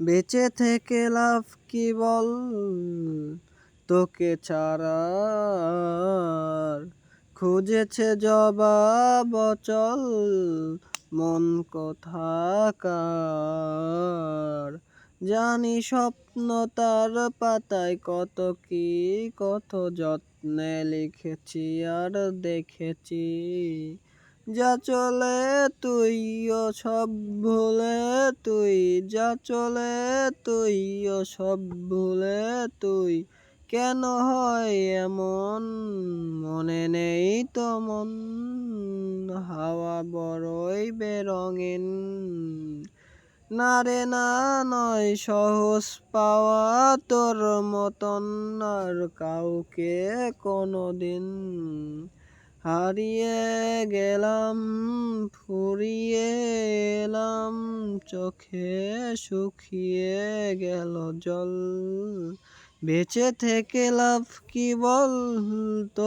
বেঁচে থেকে লাভ কি বল? তোকে ছাড়া খুঁজেছে জবাব চল মন কোথাকার জানি স্বপ্ন তার পাতায় কত কি, কত যত্নে লিখেছি আর দেখেছি। যা চলে তুইও সব ভুলে তুই। যা চলে তুইও সব ভুলে তুই। কেন হয় এমন? মনে নেই তো মন। হাওয়া বড়ই বেরঙিন। না রে না, নয় সহজ পাওয়া তোর মতন। আর কাউকে কোনো দিন হারিয়ে গেলাম ফুরিয়ে এলাম চোখে শুকিয়ে গেল জল। বেঁচে থেকে লাভ কি বল? তো